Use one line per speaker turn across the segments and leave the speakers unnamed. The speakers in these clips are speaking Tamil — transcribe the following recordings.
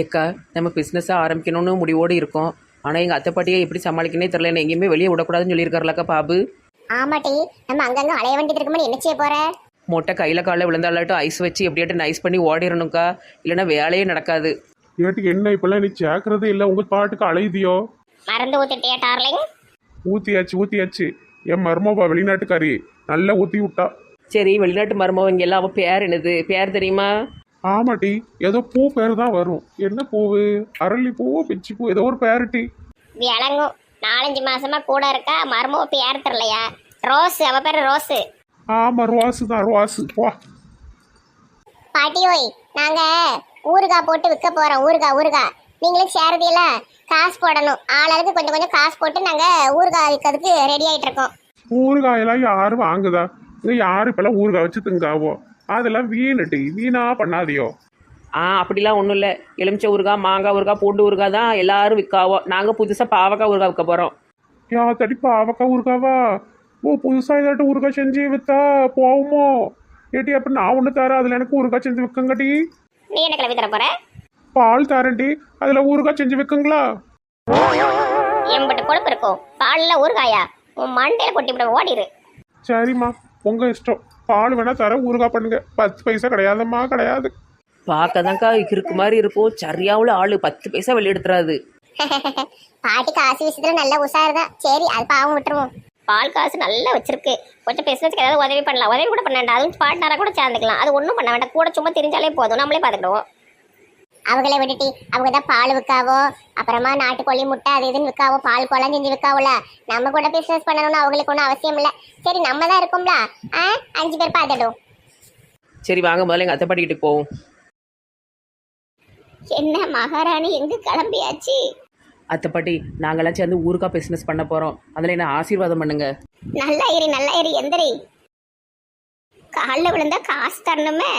ஏக்கா நம்ம பிஸ்னஸாக ஆரம்பிக்கணும்னு முடிவோடு இருக்கோம். ஆனால் எங்கள் அத்தை பாட்டியை எப்படி சமாளிக்கனே தெரில என்ன எங்கேயுமே வெளியே விடக்கூடாதுன்னு சொல்லியிருக்காருலக்கா பாபு?
ஆமாட்டி நம்ம அங்கங்க அலைய வேண்டியது இருக்கும்போது என்ன செய்ய போற?
மொட்டை கையில் காலில் விழுந்தாலாட்டும் ஐஸ் வச்சு எப்படியாட்டும் நைஸ் பண்ணி ஓடிடணும்க்கா. இல்லைன்னா வேலையே நடக்காது.
ஏட்டு என்ன இப்பெல்லாம்? நீ சேர்க்கறதே இல்லை. உங்க பாட்டுக்கு அலையுதியோ?
மருந்து ஊத்திட்டியா டார்லிங்
ஊத்தியாச்சு ஊத்தியாச்சு. என் மருமவா வெளிநாட்டுக்காரி. நல்லா ஊத்தி விட்டா
சரி வெளிநாட்டு மருமவங்க எல்லாம் அவள் பேர் என்னது? பேர் தெரியுமா?
ஆமாட்டி ஏதோ பூ பேர் தான் வரும். என்ன பூவு? அரளி பூவோ பிச்சி பூ ஏதோ ஒரு பேருட்டி.
விளங்கும். நாலஞ்சு மாசமா கூட இருக்கா மருமவ பேர் தெரியலையா ரோஸ் அவ பேரு ரோஸ்.
ஆமா ருவாசு தான் ருவாசு போ.
பாட்டி ஓய் நாங்க ஊறுகாய் போட்டு விற்க போறோம் ஊறுகாய் ஊறுகாய். நீங்களும் சேரதியில காசு போடணும். ஆளுக்கு கொஞ்சம் கொஞ்சம் காசு போட்டு நாங்க ஊறுகாய் விற்கிறதுக்கு ரெடி ஆயிட்டு இருக்கோம்.
ஊறுகாயெல்லாம் யாரு வாங்குதா? யாரு இப்பெல்லாம் ஊறுகாய் வச்சு திங்காவோ? அதெல்லாம் வீணுட்டி வீணா பண்ணாதியோ?
ஆ அப்படிலாம் ஒன்றும் இல்லை. எலுமிச்சை ஊறுகாய் மாங்காய் ஊறுகாய் பூண்டு ஊறுகாய் தான் எல்லாரும் விற்காவோ நாங்கள் புதுசாக பாவக்காய் ஊறுகாய் விற்க போகிறோம்
யா தடி பாவக்கா ஊறுகாவா? ஓ புதுசா ஏதாட்டும் ஊறுகாய் செஞ்சு வித்தா போகுமோ ஏட்டி அப்ப நான் ஒன்று தரேன். அதுல எனக்கு ஊறுகாய் செஞ்சு விற்கங்கடி
நீ என்ன கிளம்பி தர போற?
பால் தரேன்டி. அதுல ஊறுகாய் செஞ்சு விற்குங்களா
எம்பிட்டு கொழுப்பு இருக்கும். பால்ல ஊறுகாயா? உன் மண்டையில கொட்டி விட ஓடிரு.
சரிம்மா உங்க இஷ்டம். பால் வேணா தர ஊறுகாய் பண்ணுங்க. பத்து பைசா கிடையாதம்மா கிடையாது.
பார்க்க தான்க்கா இருக்கு மாதிரி இருக்கும். சரியாவில் ஆள் பத்து பைசா வெளியே எடுத்துறாது.
பாட்டி காசு விஷயத்துல நல்ல உஷாரு தான் சரி அது பாவம் விட்டுருவோம். பால் காசு நல்லா வச்சிருக்கு. கொஞ்சம் பிசினஸ்க்கு ஏதாவது உதவி பண்ணலாம். உதவி கூட பண்ண வேண்டாம். அதுவும் பார்ட்னரா கூட சேர்ந்துக்கலாம். அது ஒன்றும் பண்ண வேண்டாம். கூட சும்மா தெரிஞ்சாலே போதும். நம்மளே பார்த்துக்கிடுவோம். அவங்களே விட்டுட்டி அவங்க தான் பால் விற்காவோ அப்புறமா நாட்டுக்கோழி முட்டை அது இதுன்னு விற்காவோ பால் குளம் செஞ்சு விற்காவோல. நம்ம கூட பிசினஸ் பண்ணணும்னு அவங்களுக்கு ஒன்றும் அவசியம் இல்லை. சரி நம்ம தான் இருக்கோம்ல. ஆ அஞ்சு பேர் பார்த்துடும்
சரி வாங்க முதல்ல எங்கள் அத்தை பாட்டி வீட்டுக்கு போவோம்.
என்ன மகாராணி எங்க கிளம்பியாச்சு?
அத்தை பாட்டி நாங்களாம் சேர்ந்து ஊறுகாய் பிஸ்னஸ் பண்ண போகிறோம் அதில் என்ன ஆசீர்வாதம் பண்ணுங்க.
நல்லா ஏறி நல்லா ஏறி எந்திரி. காலில் விழுந்தா காசு தரணுமே.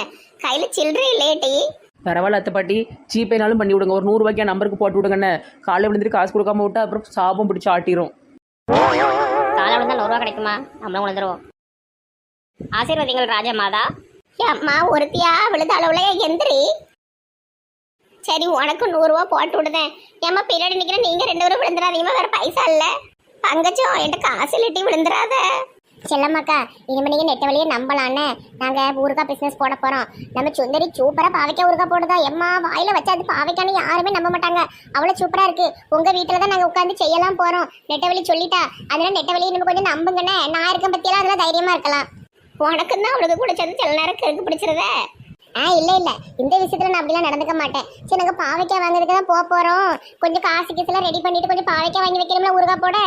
கையில சில்லறை இல்லையேட்டி
பரவாயில்ல அத்தை பாட்டி. ஜிபேனாலும் பண்ணி விடுங்க. ஒரு நூறுரூவாய்க்கு நம்பருக்கு போட்டு விடுங்கண்ணே. காலையில் விழுந்துட்டு காசு கொடுக்காம விட்டா அப்புறம் சாபம் பிடிச்சி ஆட்டிரும்.
காலை விழுந்தா நூறுரூவா கிடைக்குமா? நம்மளும் விழுந்துருவோம். ஆசீர்வாதிங்கள் ராஜமாதா. அம்மா ஒருத்தியா? விழுந்த அளவுல எந்திரி. சரி உனக்கு நூறுரூவா போட்டு விடுதேன். ஏம்மா பின்னாடி நிற்கிறேன் நீங்க ரெண்டு பேரும் விழுந்துடாதீங்கம்மா. வேற பைசா இல்ல. பங்கச்சம் என்கிட்ட காசு இல்லட்டி விழுந்துடாத. செல்லம்மாக்கா இனிமே நீங்கள் நெட்ட வழியை நம்பலான்னு நாங்க ஊறுகாய் பிசினஸ் போட போறோம். நம்ம சுந்தரி சூப்பரா பாவைக்காய் ஊருக்கா போடுதா? எம்மா வாயில வச்சா அது பாவைக்கான்னு யாருமே நம்ப மாட்டாங்க. அவ்வளவு சூப்பரா இருக்கு. உங்க வீட்டில் தான் நாங்க உட்காந்து செய்யலாம் போறோம். நெட்டவழி சொல்லிட்டா அதனால நெட்டவழி நம்ம கொஞ்சம் நம்புங்கண்ணே. நான் இருக்கேன் பற்றியெல்லாம் அதெல்லாம் தைரியமா இருக்கலாம். உனக்கு தான் அவளுக்கு கூட சேர்ந்து சில நேரம் கருக்கு பிடிச்சிருதே ஆ இல்ல இல்ல. இந்த விஷயத்துல நான் அப்படிலாம் நடந்துக்க மாட்டேன். சரி நாங்கள் பாவைக்காய் வாங்குறதுக்கு தான் போக போறோம். கொஞ்சம் காசு கீசெல்லாம் ரெடி பண்ணிட்டு கொஞ்சம் பாவைக்காய் வாங்கி வைக்கணும்ல ஊறுகாய் போட?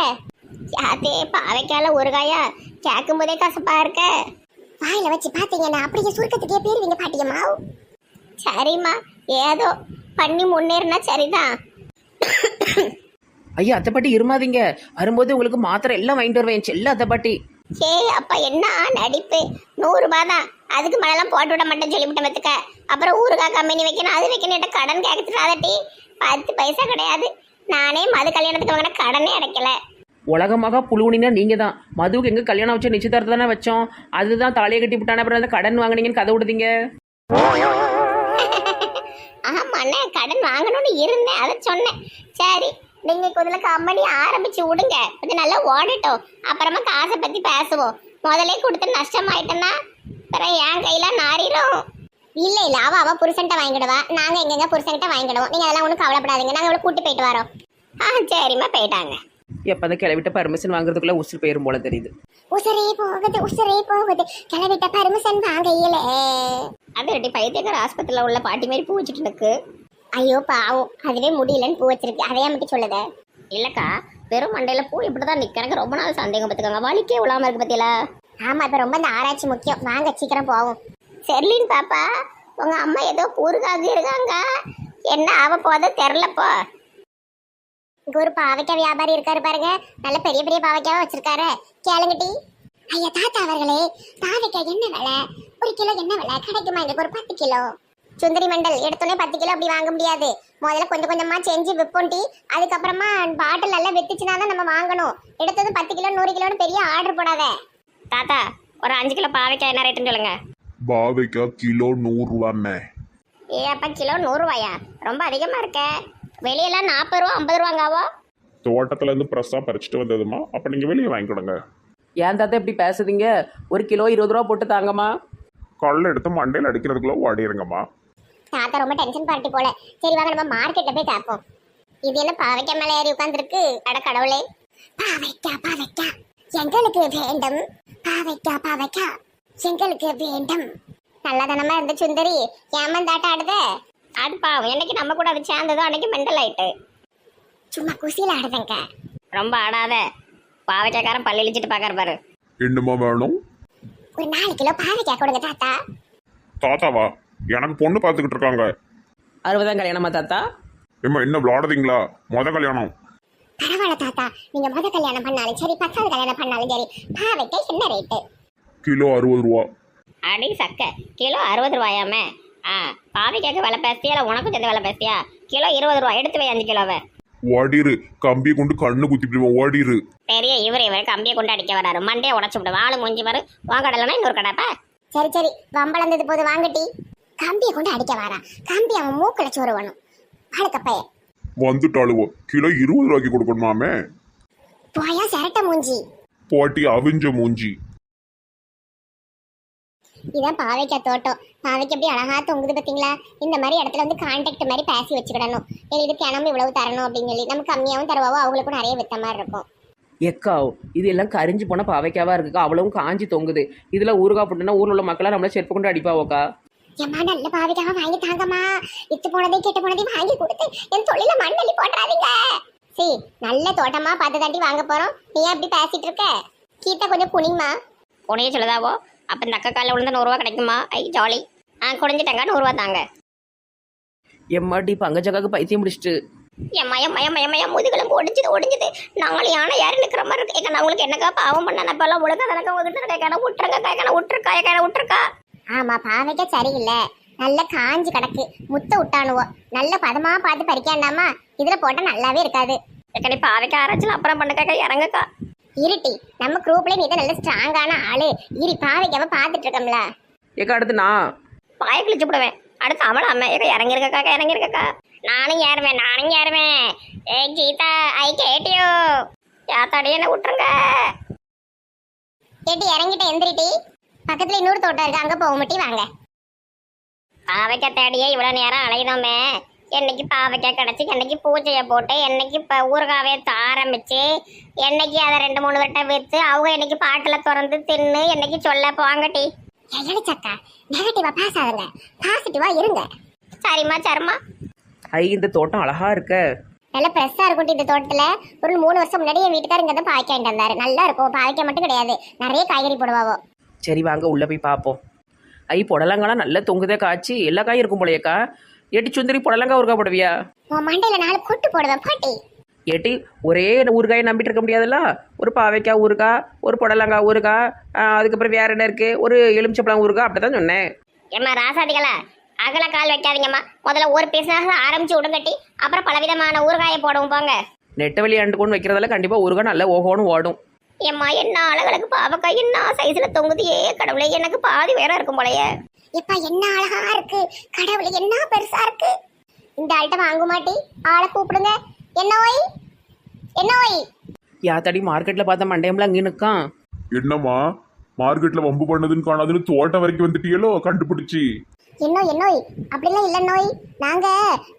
அதே பாவைக்காயில் ஊறுகாயா. கேட்கும் போதே கசப்பா இருக்க. வாயில வச்சு பாத்தீங்கன்னா அப்படியே சுருக்கத்துக்கே பேருவீங்க பாட்டியம்மா சரிம்மா ஏதோ பண்ணி முன்னேறினா சரிதான்.
ஐயா அத்தை பாட்டி இருமாதீங்க. வரும்போது உங்களுக்கு மாத்திரை எல்லாம் வாங்கிட்டு வருவேன். செல்ல அத்தை பாட்டி.
ஏ அப்பா என்ன நடிப்பு? நூறு ரூபாய் தான். அதுக்கு மேலாம் போட்டு விட மாட்டேன்னு சொல்லிவிட்டேன் பத்துக்க அப்புறம் ஊறுகாய் கம்பெனி வைக்கணும் அது வைக்கணும் கடன் கேட்கறாதட்டி பத்து பைசா கிடையாது. நானே மது கல்யாணத்துக்கு வாங்கின கடனே அடைக்கல.
உலகமாக புழுவுனினா நீங்கள் தான் மதுவுக்கு எங்கே கல்யாணம் வச்சோம் நிச்சயதார்த்தம் தானே வச்சோம். அதுதான் தலையை கட்டி விட்டான அப்புறம் அந்த கடன் வாங்குனீங்கன்னு கதை விடுதீங்க.
ஆமாண்ணே கடன் வாங்கணும்னு இருந்தேன் அதை சொன்னேன். சரி நீங்க கொஞ்சம் கம்பெனி ஆரம்பிச்சு விடுங்க. கொஞ்சம் நல்லா ஓடட்டும். அப்புறமா காசை பத்தி பேசுவோம். முதலே கொடுத்து நஷ்டமாயிட்டேன்னா அப்புறம் என் கையில நாரிடும் இல்லை இல்லை அவள் அவள் புருஷன்ட்ட வாங்கிடுவா. நாங்க எங்கெங்க புருஷன்கிட்ட வாங்கிடுவோம். நீங்கள் அதெல்லாம் ஒன்றும் கவலைப்படாதீங்க. நாங்கள் இவ்வளோ கூட்டி போயிட்டு வரோம். ஆ சரிம்மா போயிட்டாங்க.
எப்போ அந்த கிளவிட்ட பர்மிஷன் வாங்குறதுக்குள்ளே உசுறு போயிரும் போல தெரியுது.
உசரே போகுது உசரே போகுது. கிளவிட்ட பர்மிஷன் வாங்கையில அது ரெட்டி பைத்தியக்கார ஆஸ்பத்திரியில் உள்ள பாட்டி மாதிரி பூ வச்சுட்டு இருக்கு ஐயோ பாவம். அதுவே முடியலன்னு பூ வச்சிருக்கு. அதையா மட்டும் சொல்லுத? இல்லக்கா வெறும் மண்டையில பூ இப்படிதான் நிக்க. எனக்கு ரொம்ப நாள் சந்தேகம் பார்த்துக்கோங்க. வலிக்கே விழாம இருக்கு பத்தியில? ஆமா இப்ப ரொம்ப இந்த ஆராய்ச்சி முக்கியம். வாங்க சீக்கிரம் போவோம். செர்லின் பாப்பா உங்க அம்மா ஏதோ பூருக்காக இருக்காங்க என்ன ஆக போதோ தெரிலப்போ இங்க ஒரு பாவைக்காய் வியாபாரி இருக்காரு பாருங்க. நல்ல பெரிய பெரிய பாவைக்காவை வச்சிருக்காரு. கேளுங்கட்டி ஐயா தாத்தா அவர்களே பாவைக்காய் என்ன விலை? ஒரு கிலோ என்ன விலை? கிடைக்குமா எங்களுக்கு ஒரு பத்து கிலோ. சுந்தரி மண்டல் எடுத்தோடனே பத்து கிலோ அப்படி வாங்க முடியாது. முதல்ல கொஞ்சம் கொஞ்சமா செஞ்சு விற்போம் டீ. அதுக்கப்புறமா பாட்டில் நல்லா வித்துச்சுனா தான் நம்ம வாங்கணும். எடுத்தது பத்து கிலோ நூறு கிலோன்னு பெரிய ஆர்டர் போடாத. தாத்தா ஒரு அஞ்சு கிலோ பாவைக்காய் என்ன ரேட்டுன்னு சொல்லுங்க.
பாவைக்கா கிலோ நூறுரூவாண்ணே
ஏ அப்பா கிலோ நூறுரூவாயா ரொம்ப அதிகமாக இருக்க. வெளியெல்லாம் நாற்பது ரூபா ஐம்பது ரூபாங்காவோ?
தோட்டத்துல இருந்து ஃப்ரெஷ்ஷாக பறிச்சுட்டு வந்ததுமா? அப்போ நீங்கள் வெளியே வாங்கிக்கிடுங்க
ஏன் தாத்தா இப்படி பேசுதீங்க ஒரு கிலோ இருபது ரூபா போட்டு தாங்கம்மா.
கல் எடுத்து மண்டையில் அடிக்கிறதுக்குள்ள ஓடிடுங்கம்மா.
தாத்தா ரொம்ப டென்ஷன் பார்ட்டி போல. சரி வாங்க நம்ம மார்க்கெட்டில் போய் பார்ப்போம். இது என்ன பாவைக்காய் மேலே ஏறி உட்காந்துருக்கு அட கடவுளே. பாவைக்காய் பாவைக்காய். எங்களுக்கு வேண்டும். பாவைக்காய் பாவைக்காய். எங்களுக்கு வேண்டும். நல்லதனமா இருந்த சுந்தரி ஏமாந்தாட்ட ஆடுத? ஆடு பாவம். என்னைக்கு நம்ம கூட அது சேர்ந்ததோ அன்னைக்கு மெண்டல் ஆயிட்டு. சும்மா குசியில் ஆடுதுங்க. ரொம்ப ஆடாத. பாவைக்காய்க்காரன் பல்லி இழிச்சிட்டு பார்க்கற பாரு.
என்னம்மா வேணும்?
ஒரு நாலு கிலோ பாவைக்காய் கொடுங்க தாத்தா.
தாத்தாவா? எனக்கு பொண்ணு பார்த்துக்கிட்டு இருக்காங்க.
அறுபதாம் கல்யாணமா தாத்தா?
ஏம்மா என்ன விளாடுறீங்களா மொத கல்யாணம்.
பரவாயில்ல தாத்தா. நீங்க முத கல்யாணம் பண்ணாலும் சரி பத்தாவது கல்யாணம் பண்ணாலும் சரி பாவைக்காய் என்ன ரேட்டு
கிலோ அறுபது ரூபா.
அடி சக்க. கிலோ அறுபது ரூபாயாமே. ஆ பாவைக்காய்க்கு விலை பேசியா இல்லை உனக்கும் சேர்ந்து விலை பேசியா கிலோ இருபது ரூபா எடுத்து வை அஞ்சு கிலோவை.
ஓடிரு கம்பியை கொண்டு கண்ணு குத்திட்டு ஓடிரு.
பெரிய இவர் இவர் கம்பியை கொண்டு அடிக்க வராரு. மண்டையை உடச்சு விடு வாழை மூஞ்சி வரு உன் கடையிலனா இன்னொரு கடைப்பா சரி சரி வம்பளந்தது போது வாங்கட்டி. கம்பியை கொண்டு அடிக்க வரா. கம்பி அவன் மூக்கில் சோறுவணும் பழுக்கப்பைய
வந்துட்டாளுவோ. கிலோ இருபது ரூபாய்க்கு கொடுக்கணுமாமே?
போயா சிரட்ட மூஞ்சி.
போட்டி அவிஞ்ச மூஞ்சி.
இதான் பாவைக்காய் தோட்டம். பாவைக்கு எப்படி அழகா தொங்குது பார்த்தீங்களா இந்த மாதிரி இடத்துல வந்து கான்டாக்ட் மாதிரி பேசி வச்சுக்கிடணும். எங்களுக்கு தினமும் இவ்வளவு தரணும் அப்படின்னு சொல்லி. நம்ம கம்மியாகவும் தருவாவோ அவங்களுக்கும் நிறைய வித்த மாதிரி இருக்கும்.
எக்காவ் இது எல்லாம் கரிஞ்சு போன பாவைக்காவா இருக்குக்கா? அவ்வளவும் காஞ்சி தொங்குது. இதுல ஊறுகாய் போட்டுனா ஊர்ல உள்ள மக்களாம் நம்மள செருப்பு கொண்டு அடிப்பாவோக்கா?
ஏம்மா நல்ல பாவைக்காக வாங்கி தாங்கம்மா. இத்து போனதே கெட்டு போனதையும் வாங்கி கொடுத்து என் தொழில மண்ணள்ளி போட்டுறாதீங்க. சரி நல்ல தோட்டமா பார்த்து தாண்டி வாங்க போறோம். நீ ஏன் அப்படி பேசிட்டு இருக்க? கீதா கொஞ்சம் குனிங்கம்மா குனிய சொல்லுதாவோ? அப்ப இந்த அக்கா காலில் விழுந்து நூறுரூவா கிடைக்குமா? ஐ ஜாலி ஆ குடிஞ்சிட்டங்க நூறுரூவா தாங்க.
எம்மாடி பங்கஜக்காக்கு பைத்தியம் பிடிச்சிட்டு.
எம்மா எம்மா எம்மா எம்மா என் முதுகெலும்பு ஒடிஞ்சது ஒடிஞ்சது. நாங்களும் யானை யாரும் நிற்கிற மாதிரி இருக்கு. ஏக்கா நான் உங்களுக்கு என்னக்கா பாவம் பண்ண நான் இப்பெல்லாம் ஒழுங்கா நடக்க ஒதுட்டு கேட்கணும் விட்டுருங்க கேட்கணும் விட்டுருக்கா கேட்கணும் விட்டுருக்கா ஆமா பாவைக்க சரியில்லை. நல்ல காஞ்சி கிடக்கு. முத்த விட்டானுவோ நல்ல பதமா பார்த்து பறிக்காண்டாமா? இதுல போட்டா நல்லாவே இருக்காது. ஏக்கடி பாவைக்க ஆராய்ச்சல் அப்புறம் பண்ணுக்கா இறங்குக்கா. இருட்டி. நம்ம குரூப்ல நீ தான் நல்ல ஸ்ட்ராங்கான ஆளு. இரு பாவைக்காம பார்த்துட்டு இருக்கோம்ல
ஏக்கா அடுத்து நான்.
பாய கிழிச்சு விடுவேன் அடுத்து அவள அம்மா ஏக்கா இறங்கிருக்கக்கா இறங்கிருக்கக்கா நானும் ஏறுவேன் நானும் ஏறுவேன். ஏய் கீதா ஐ கேட்டியோ யாத்தாடி என்ன விட்டுருங்க. கேட்டி இறங்கிட்ட எந்திரிட்டி. பக்கத்துல இன்னொரு தோட்டம் இருக்கு அங்க போக முட்டி வாங்க. பாவைக்காய் தேடியே இவ்வளவு நேரம் அலையுதோமே. என்னைக்கு பாவைக்காய் கிடச்சி என்னைக்கு பூஜையை போட்டு என்னைக்கு இப்போ ஊறுகாவே ஆரம்பிச்சு என்னைக்கு அதை ரெண்டு மூணு வட்டம் விற்று அவங்க என்னைக்கு பாட்டில் திறந்து தின்னு என்னைக்கு சொல்ல போங்கட்டி எழுச்சக்கா நெகட்டிவா பேசாதுங்க. பாசிட்டிவா இருங்க. சரிம்மா சரிம்மா.
ஐ இந்த தோட்டம் அழகா இருக்க.
நல்ல ஃப்ரெஷ்ஷா இருக்கும் இந்த தோட்டத்துல. ஒரு மூணு வருஷம் முன்னாடி என் வீட்டுக்காரர் இங்க தான் பாய்க்க வாங்கிட்டு வந்தாரு. நல்லா இருக்கும். பாய்க்க மட்டும் கிடையாது. நிறைய காய்கறி போடுவாவோ.
சரி வாங்க உள்ள போய் பார்ப்போம் ஐ புடலங்காலாம் நல்ல தொங்குதே காய்ச்சி. எல்லா காயும் இருக்கும் போலையக்கா ஏட்டி சுந்தரி புடலங்காய் ஊறுகாய் போடுவியா?
உன் மண்டையில நாலு கொட்டு போடுவேன் பாட்டி.
ஏட்டி ஒரே ஊறுகாயை நம்பிட்டு இருக்க முடியாதுல்ல? ஒரு பாவைக்காய் ஊறுகாய் ஒரு புடலங்காய் ஊறுகாய் அதுக்கப்புறம் வேற என்ன இருக்கு? ஒரு எலுமிச்சப்பழம் ஊறுகாய் அப்படி தான் சொன்னேன்.
ஏம்மா ராசாதிகளா? அகல கால் வைக்காதீங்கம்மா முதல்ல ஒரு பீஸாக ஆரம்பிச்சு விடுங்கட்டி அப்புறம் பலவிதமான ஊறுகாயை போடுவோம் போங்க.
நெட்ட வெளி ஆண்டு கொண்டு வைக்கிறதால கண்டிப்பாக ஊறுகாய் நல்லா ஓகோன்னு ஓடும்.
ஏம்மா என்ன அழகழகு பாவக்காய் என்ன சைஸ்ல தொங்குது ஏ கடவுளே எனக்கு பாதி வேற இருக்கும் போலயே. இப்ப என்ன அழகா இருக்கு? கடவுளே என்ன பெருசா இருக்கு? இந்த ஆள்கிட்ட வாங்க மாட்டி ஆளை கூப்பிடுங்க. என்ன ஓய்? என்ன ஓய்?
யாத்தாடி மார்க்கெட்டில் பார்த்த மண்டையம்லாம் அங்கே நிற்கான்.
என்னம்மா? மார்க்கெட்ல வம்பு பண்ணதுன்னு காணாதுன்னு தோட்டம் வரைக்கும் வந்துட்டியலோ? கண்டுபிடிச்சி.
என்ன என்ன அப்படிலாம் இல்ல நோய். நாங்க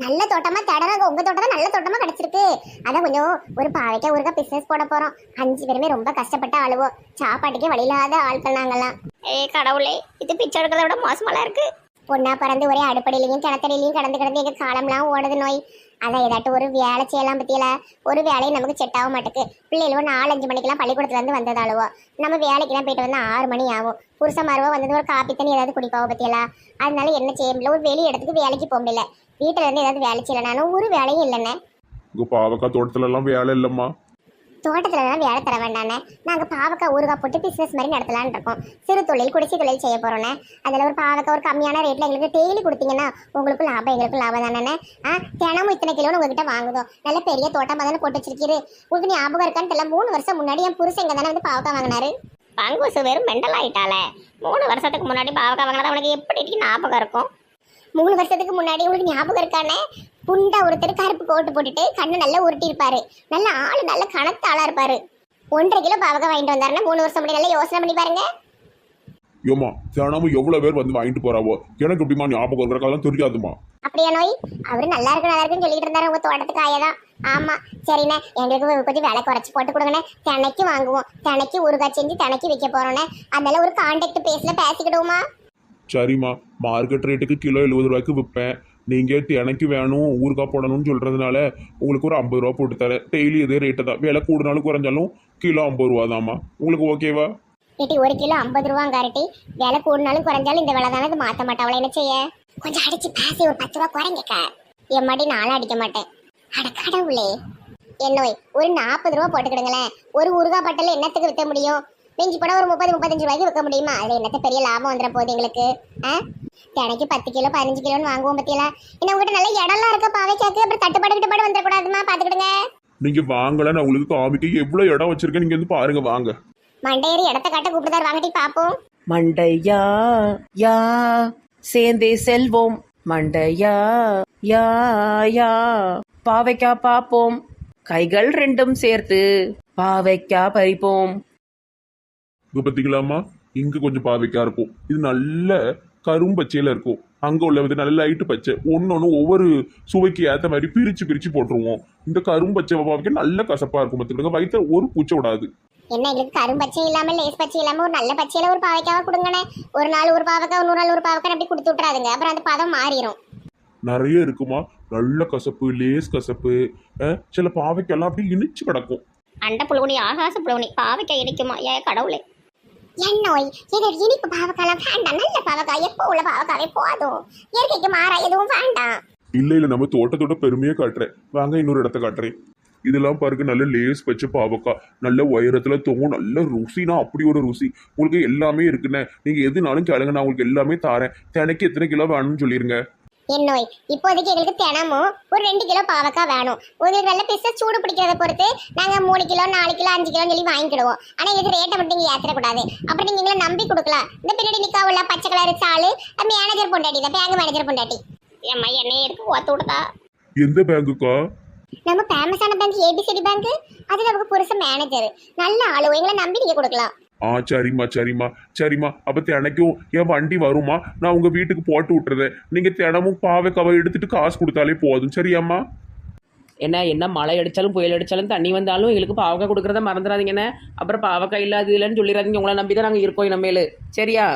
நல்ல தோட்டமா தேடுறாங்க உங்க தோட்டம் நல்ல தோட்டமா கிடைச்சிருக்கு. அதான் கொஞ்சம் ஒரு பாவைக்கா ஒருக்கா பிசினஸ் போட போறோம். அஞ்சு பேருமே ரொம்ப கஷ்டப்பட்ட ஆளுவோம் சாப்பாட்டுக்கே வழி இல்லாத ஆட்கள் நாங்கெல்லாம். ஏ கடவுளே இது பிச்சை எடுக்கிறத விட மோசமெல்லாம் இருக்கு. பொண்ணா பறந்து ஒரே அடுப்படியிலையும் கிணத்தடியிலையும் கடந்து கடந்து எங்க காலம்லாம் ஓடுது நோய். அதான் ஏதாட்டும் ஒரு வேலை செய்யலாம் பத்தியில. ஒரு வேலையும் நமக்கு செட் ஆக மாட்டேக்கு. பிள்ளைகளும் நாலஞ்சு மணிக்கெல்லாம் பள்ளிக்கூடத்துல இருந்து வந்ததாளுவோ நம்ம வேலைக்கு தான் போயிட்டு வந்து ஆறு மணி ஆகும். புருஷ மருவா வந்தது ஒரு காப்பி தண்ணி ஏதாவது குடிப்பாவோ பத்தியலா? அதனால என்ன செய்ய முடியல? ஒரு வெளி இடத்துக்கு வேலைக்கு போக முடியல. வீட்டுல இருந்து ஏதாவது வேலை செய்யலனாலும் ஒரு வேலையும் இல்லைண்ணே.
உங்க பாவக்காய் தோட்டத்துல எல்லாம் வேலை இல்லம்மா.
தோட்டத்துல தான் வேலை தர வேண்டானே நாங்க பாவக்காய் ஊறுகாய் போட்டு பிசினஸ் மாதிரி நடத்தலாம்னு இருக்கோம். சிறு தொழில் குடிசை தொழில் செய்ய போறோண்ணே. அதுல ஒரு பாவக்காய் ஒரு கம்மியான ரேட்ல எங்களுக்கு டெய்லி கொடுத்தீங்கன்னா உங்களுக்கு லாபம் எங்களுக்கு லாபம் தானே ஆ தினமும் இத்தனை கிலோன்னு உங்ககிட்ட வாங்குதோம் நல்ல பெரிய தோட்டம் தானே போட்டு வச்சிருக்கீரு. உங்களுக்கு ஞாபகம் இருக்கான்னு தெரியல. மூணு வருஷம் முன்னாடி என் புருஷன் இங்க தானே வந்து பாவக்காய் வாங்கினாரு. பங்குசு வெறும் மெண்டல் ஆயிட்டால மூணு வருஷத்துக்கு முன்னாடி பாவக்காய் வாங்கினது அவனுக்கு எப்படி ஞாபகம் இருக்கும்? மூணு வருஷத்துக்கு முன்னாடி உங்களுக்கு ஞாபகம் இருக்கானே? புண்டா ஒருத்தர் கருப்பு கோட்டு போட்டுட்டு கண்ணு நல்லா உருட்டி இருப்பாரு நல்ல ஆளு நல்ல கணத்த ஆளா இருப்பாரு. ஒன்றரை கிலோ பாவக்காய் வாங்கிட்டு வந்தாருன்னா மூணு வருஷம் முன்னாடி நல்லா யோசனை பண்ணி பாருங்க.
ஏம்மா தினமும் எவ்வளோ பேர் வந்து வாங்கிட்டு போறாவோ? எனக்கு எப்படிமா ஞாபகம் இருக்கிற அதெல்லாம் தெரியாதுமா
அப்படியா நோய்? அவரு நல்லா இருக்கு நல்லா இருக்குன்னு சொல்லிட்டு இருந்தாரு உங்க தோட்டத்துக்கு ஆயதான். ஆமா சரிண்ணே. எங்களுக்கு கொஞ்சம் விலை குறைச்சு போட்டு கொடுங்கண்ணே. தினைக்கு வாங்குவோம். தினைக்கு ஊறுகாய் செஞ்சு தினைக்கு விற்க போறோண்ணே. அதனால ஒரு கான்டாக்ட் பேஸ்ல பேசிக்கிடுவோமா?
சரிம்மா. மார்க்கெட் ரேட்டுக்கு கிலோ எழுபது ரூபாய்க்கு விற்பேன். நீங்கள் தினைக்கு வேணும் ஊறுகாய் போடணும்னு சொல்கிறதுனால உங்களுக்கு ஒரு ஐம்பது ரூபா போட்டு தரேன். டெய்லி இதே ரேட்டு தான். விலை கூடுனாலும் குறைஞ்சாலும் கிலோ ஐம்பது ரூபா தாம்மா உங்களுக்கு ஓகேவா
ஏட்டி ஒரு கிலோ ஐம்பது ரூபாங்காரட்டி. விலை கூடினாலும் குறைஞ்சாலும் இந்த விலை தானே மாற்ற மாட்டாவளை என்ன செய்ய? கொஞ்சம் அடிச்சு பேசி ஒரு பத்து ரூபா குறைங்கக்கா என் மாட்டி நானும் அடிக்க மாட்டேன். அட கடவுளே. என்னோய் ஒரு நாற்பது ரூபா போட்டுக்கிடுங்களேன். ஒரு ஊறுகாய் பட்டல என்னத்துக்கு விற்க முடியும்? மிஞ்சி போனா ஒரு முப்பது முப்பத்தஞ்சு ரூபாய்க்கு விற்க முடியுமா? அதுல என்னத்த பெரிய லாபம் வந்துட போகுது எங்களுக்கு ஆ? தினைக்கு பத்து கிலோ பதினஞ்சு கிலோன்னு வாங்குவோம் பத்தியல. இன்னும் உங்ககிட்ட நல்ல இடம்லாம் இருக்க பாவைக்காக்கு அப்புறம் தட்டுப்பாடு கிட்டுப்பாடு வந்துடக்கூடாதுமா? பார்த்துக்கிடுங்க
நீங்கள் வாங்கல நான் உங்களுக்கு காமிக்க எவ்வளோ இடம் வச்சிருக்கேன் நீங்கள் வந்து பாருங்க வாங்க.
மண்டையேறி இடத்த காட்ட கூப்பிட்டுதாரு வாங்கிட்டு பார்ப்போம்
மண்டையா யா சேர்ந்தே செல்வோம். மண்டையா யா யா. பாவைக்கா பாப்போம். கைகள் ரெண்டும் சேர்த்து பாவைக்கா பறிப்போம்.
இப்போ பார்த்தீங்களாம்மா இங்கே கொஞ்சம் பாவைக்கா இருக்கும். இது நல்ல கரும்பச்சையில் இருக்கும். அங்கே உள்ள வந்து நல்ல லைட்டு பச்சை. ஒன்று ஒன்று ஒவ்வொரு சுவைக்கு ஏற்ற மாதிரி பிரித்து பிரித்து போட்டுருவோம். இந்த கரும்பச்சை பாவைக்கு நல்ல கசப்பாக இருக்கும் பார்த்துக்கிடுங்க வயிற்று ஒரு பூச்சை விடாது.
என்ன எங்களுக்கு கரும்பச்சை இல்லாம லேஸ் பச்சை இல்லாம ஒரு நல்ல பச்சையில ஒரு பாவைக்காவை கொடுங்கண்ணே. ஒரு நாள் ஒரு பாவக்காய் ஒரு நாள் ஒரு பாவக்காய் அப்படி கொடுத்து விட்றாதுங்க அப்புறம் அந்த பதம் மாறிடும்
நிறைய இருக்குமா? நல்ல கசப்பு லேஸ் கசப்பு சில பாவைக்கெல்லாம் அப்படியே இனிச்சு கிடக்கும்.
அண்ட புழுகுனி ஆகாச புழுகுனி பாவைக்காய் இனிக்குமா? ஏ கடவுளே. என் நோய்? இது இனிப்பு பாவக்காய்லாம் வேண்டாம். நல்ல பாவக்காய். எப்போ உள்ள பாவக்காவே போதும். இயற்கைக்கு மாறா எதுவும் வேண்டாம்.
இல்லை இல்லை நம்ம தோட்டத்தோட பெருமையை காட்டுறேன். வாங்க இன்னொரு இடத்த காட்டுறேன். இதெல்லாம் பாருங்க நல்ல லேஸ் வச்ச பாவக்காய். நல்ல உயரத்துல தொங்கும் நல்ல ருசினா அப்படி ஒரு ருசி. உங்களுக்கு எல்லாமே இருக்குண்ணே. நீங்க எதுனாலும் கேளுங்க நான் உங்களுக்கு எல்லாமே தாரேன். தினைக்கு எத்தனை கிலோ வேணும்னு சொல்லிருங்க.
என் நோய். இப்போதைக்கு எங்களுக்கு தினமும் ஒரு ரெண்டு கிலோ பாவக்காய் வேணும். உங்களுக்கு நல்ல பிச சூடு பிடிக்கிறத பொறுத்து நாங்க மூணு கிலோ நாலு கிலோ அஞ்சு கிலோ சொல்லி வாங்கிக்கிடுவோம். ஆனா எங்களுக்கு ரேட்டை மட்டும் நீங்க ஏற்றக்கூடாது அப்புறம் நீங்க எங்களை நம்பி கொடுக்கலாம். இந்த பின்னாடி நிக்காவுல பச்சை கலர் சாலு மேனேஜர் பொண்டாட்டி தான் பேங்க் மேனேஜர் பொண்டாட்டி. ஏம்மா என்னைய இருக்கு ஒத்து விடுதா?
எந்த பேங்குக்கா
நம்ம ஃபேமஸான பேங்க் ஏபிசிடி பேங்க் அதுல அவங்க புருஷ மேனேஜர் நல்ல ஆளு. எங்களை நம்பி நீங்க கொடுக்கலாம்.
ஆ சரிம்மா சரிம்மா சரிம்மா. அப்போ தினைக்கும் என் வண்டி வருமா நான் உங்கள் வீட்டுக்கு போட்டு விட்டுறேன். நீங்கள் தினமும் பாவைக்காவை எடுத்துட்டு காசு கொடுத்தாலே போதும். சரியாம்மா?
என்ன என்ன மழை அடித்தாலும் புயல் அடித்தாலும் தண்ணி வந்தாலும் எங்களுக்கு பாவக்காய் கொடுக்குறத மறந்துடாதீங்கண்ணே. அப்புறம் பாவக்காய் இல்லை அது இல்லைன்னு சொல்லிடாதீங்க. உங்களை நம்பி தான் நாங்கள் இருக்கோம் இனிமேல். சரியா?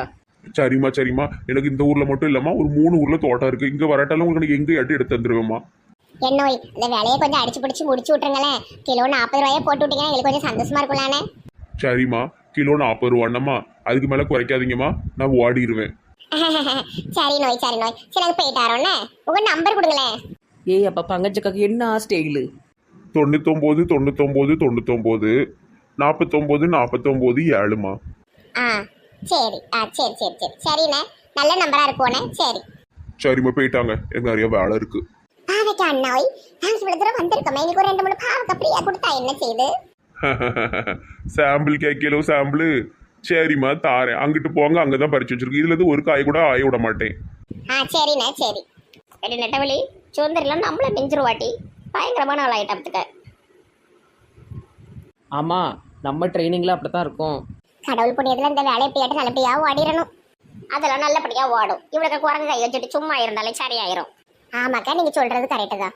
சரிம்மா சரிம்மா. எனக்கு இந்த ஊரில் மட்டும் இல்லாமல் ஒரு மூணு ஊரில் தோட்டம் இருக்குது இங்கே வரட்டாலும் உங்களுக்கு எங்கே எட்டு எடுத்து தந்துடுவேம்மா
என்னோய் இந்த வேலையை கொஞ்சம் அடிச்சு பிடிச்சி முடிச்சு விட்டுருங்களேன். கிலோ நாற்பது ரூபாயா போட்டு விட்டீங்கன்னா எங்களுக்கு கொஞ்சம் சந்தோஷமா இருக்கும்லானே
சரிம்மா. கிலோ நாற்பது ரூபாண்ணம்மா அதுக்கு மேலே குறைக்காதீங்கம்மா. நான் ஓடிடுவேன்
சரி நோய் சரி நோய். சரி நாங்கள் போயிட்டாரோண்ணே நம்பர் கொடுங்களேன்.
ஏய் அப்போ பங்கச்சக்காக்கு என்ன ஸ்டைலு
தொண்ணூத்தொம்போது தொண்ணூத்தொம்போது தொண்ணூத்தொம்போது. நாற்பத்தொம்போது நாற்பத்தொம்போது ஏழுமா.
ஆ சரி. ஆ சரி சரி சரி. சரிண்ணே நல்ல நம்பரா இருக்கும்ண்ணே சரி.
சரிம்மா போயிட்டாங்க. எனக்கு நிறைய வேலை இருக்கு.
பாவைக்கா அண்ணாய் நாங்கள் இவ்வளோ தூரம் வந்திருக்கோமே. இன்னைக்கு ஒரு ரெண்டு மூணு பாவக்கா ஃப்ரீயா கொடுத்தா என்ன செய்யுது
சாம்பிள் கேட்கலோ சாம்பிள் சரிம்மா தாரேன். அங்கிட்டு போங்க அங்கே தான் பறிச்சு வச்சிருக்கு இதுல இருந்து ஒரு காய் கூட ஆய விட மாட்டேன்.
ஆ சரிண்ணே சரி. சரி நெட்டவழி சுதந்திரம் நம்மள மிஞ்சிருவாட்டி. பயங்கரமான ஆள் ஆகிட்டத்துக்க
ஆமாம் நம்ம ட்ரைனிங்கில் அப்படி தான் இருக்கும்.
கடவுள் புண்ணியத்தில் இந்த வேலையை எப்படியாட்டும் நல்லபடியாக ஓடிடணும். அதெல்லாம் நல்லபடியாக ஓடும். இவளுக்கு குரங்கு கை வச்சுட்டு சும்மா இருந்தாலே சரியாயிரும். ஆமாக்கா நீங்கள் சொல்கிறது கரெக்டு தான்.